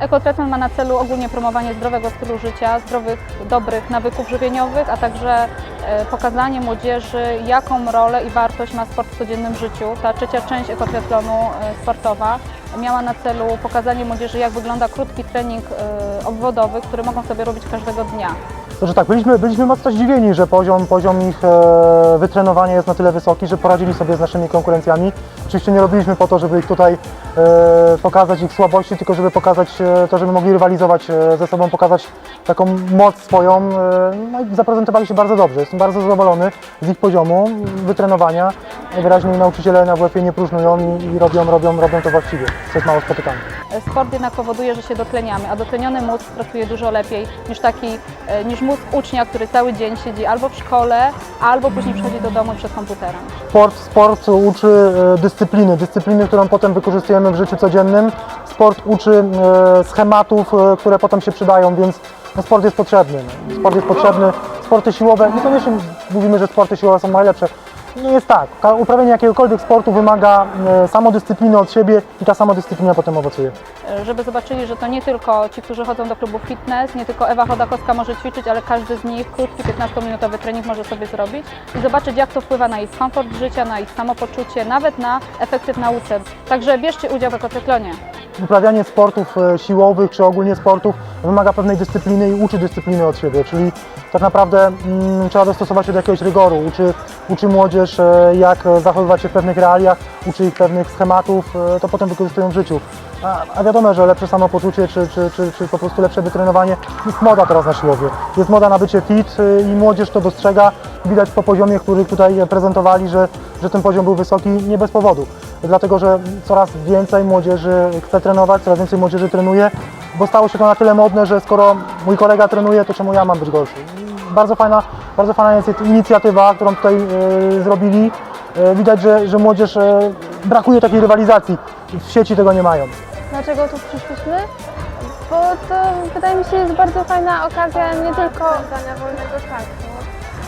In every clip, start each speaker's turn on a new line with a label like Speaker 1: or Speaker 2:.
Speaker 1: Ekotriatlon ma na celu ogólnie promowanie zdrowego stylu życia, zdrowych, dobrych nawyków żywieniowych, a także e, pokazanie młodzieży, jaką rolę i wartość ma sport w codziennym życiu. Ta trzecia część ekotriatlonu e, sportowa miała na celu pokazanie młodzieży, jak wygląda krótki trening e, obwodowy, który mogą sobie robić każdego dnia.
Speaker 2: Że tak, byliśmy, byliśmy mocno zdziwieni, że poziom, poziom ich wytrenowania jest na tyle wysoki, że poradzili sobie z naszymi konkurencjami. Oczywiście nie robiliśmy po to, żeby ich tutaj e, pokazać ich słabości, tylko żeby pokazać e, to, żeby mogli rywalizować e, ze sobą, pokazać taką moc swoją. No i zaprezentowali się bardzo dobrze. Jestem bardzo zadowolony z ich poziomu wytrenowania. Najwyraźniej nauczyciele na WF nie próżnują i, i robią, robią, robią to właściwie, co jest mało spotykane.
Speaker 1: Sport jednak powoduje, że się dotleniamy, a dotleniony mózg pracuje dużo lepiej niż taki, e, niż mózg ucznia, który cały dzień siedzi albo w szkole, albo później przychodzi do domu przed komputerem.
Speaker 2: Sport, sport uczy e, dyscypliny, dyscypliny, którą potem wykorzystujemy w życiu codziennym. Sport uczy e, schematów, które potem się przydają, więc no, sport jest potrzebny. no. Sport jest potrzebny. Sporty siłowe, niekoniecznie mówimy, że sporty siłowe są najlepsze. Jest tak. Uprawianie jakiegokolwiek sportu wymaga e, samodyscypliny od siebie i ta samodyscyplina potem owocuje.
Speaker 1: E, Żeby zobaczyli, że to nie tylko ci, którzy chodzą do klubu fitness, nie tylko Ewa Chodakowska może ćwiczyć, ale każdy z nich krótki 15-minutowy trening może sobie zrobić i zobaczyć, jak to wpływa na ich komfort życia, na ich samopoczucie, nawet na efekty w nauce. Także bierzcie udział w ekotreklonie.
Speaker 2: Uprawianie sportów e, siłowych czy ogólnie sportów wymaga pewnej dyscypliny i uczy dyscypliny od siebie, czyli tak naprawdę mm, trzeba dostosować się do jakiegoś rygoru, uczy, uczy młodzież e, jak e, zachowywać się w pewnych realiach, uczy ich pewnych schematów, to potem wykorzystują w życiu. A, a wiadomo, że lepsze samopoczucie czy, czy, czy, czy po prostu lepsze wytrenowanie jest moda teraz na siłownię. Jest moda na bycie fit i młodzież to dostrzega. Widać po poziomie, który tutaj prezentowali, że, że ten poziom był wysoki nie bez powodu dlatego że coraz więcej młodzieży chce trenować, coraz więcej młodzieży trenuje, bo stało się to na tyle modne, że skoro mój kolega trenuje, to czemu ja mam być gorszy? Bardzo fajna, bardzo fajna jest inicjatywa, którą tutaj e, zrobili. E, widać, że, że młodzież e, brakuje takiej rywalizacji. W sieci tego nie mają.
Speaker 3: Dlaczego tu przyszliśmy? Bo to wydaje mi się jest bardzo fajna okazja nie tylko spędzania wolnego czasu.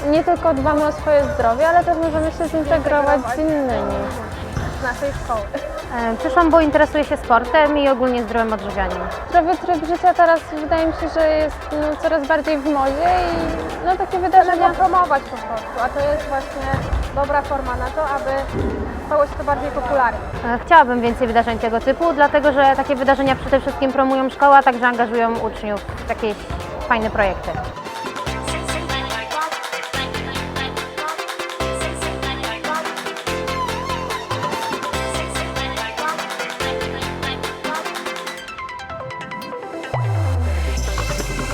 Speaker 3: Nie tylko dbamy o swoje zdrowie, ale też możemy się zintegrować z innymi z naszej szkoły.
Speaker 4: E, Przyszłam, bo interesuję się sportem i ogólnie zdrowym odżywianiem.
Speaker 3: Zdrowy tryb życia teraz wydaje mi się, że jest no, coraz bardziej w modzie i no, takie wydarzenia promować po prostu, a to jest właśnie dobra forma na to, aby stało się to bardziej popularne.
Speaker 4: E, Chciałabym więcej wydarzeń tego typu, dlatego że takie wydarzenia przede wszystkim promują szkołę, a także angażują uczniów w jakieś fajne projekty. Thank you.